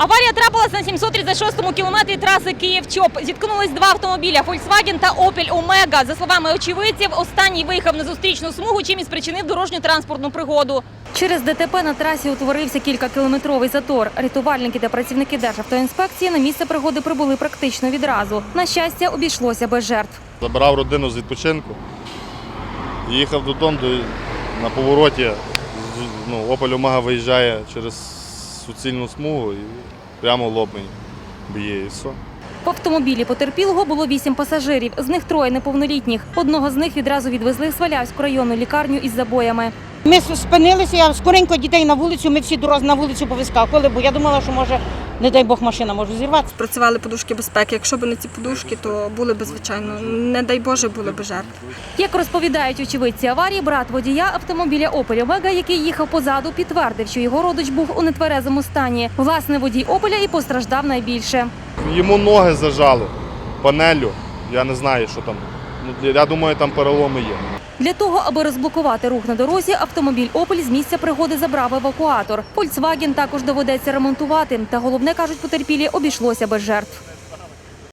Аварія трапилась на 736-му кілометрі траси Київ-Чоп. Зіткнулись два автомобіля Volkswagen та Opel Omega. За словами очевидців, останній виїхав на зустрічну смугу, чим і спричинив дорожню транспортну пригоду. Через ДТП на трасі утворився кількакілометровий затор. Рятувальники та працівники Державтоінспекції на місце пригоди прибули практично відразу. На щастя, обійшлося без жертв. Забирав родину з відпочинку, їхав додому, на повороті ну, Opel Omega виїжджає через суцільну смугу і прямо лоб мені б'є і все. В автомобілі потерпілого було вісім пасажирів, з них троє неповнолітніх. Одного з них відразу відвезли в Свалявську районну лікарню із забоями. Ми спинилися, я скоренько дітей на вулицю, ми всі дороз на вулицю повискакували, бо я думала, що може, не дай Бог, машина може зірватися. Працювали подушки безпеки. Якщо б не ці подушки, то були б звичайно, не дай Боже, були б жертви. Як розповідають очевидці аварії, брат водія автомобіля Opel Omega, який їхав позаду, підтвердив, що його родич був у нетверезому стані. Власне, водій Опеля і постраждав найбільше. Йому ноги зажало панелю, я не знаю, що там. Ну, я думаю, там переломи є. Для того, аби розблокувати рух на дорозі, автомобіль Опель з місця пригоди забрав евакуатор. Фольксваген також доведеться ремонтувати. Та головне кажуть потерпілі, обійшлося без жертв.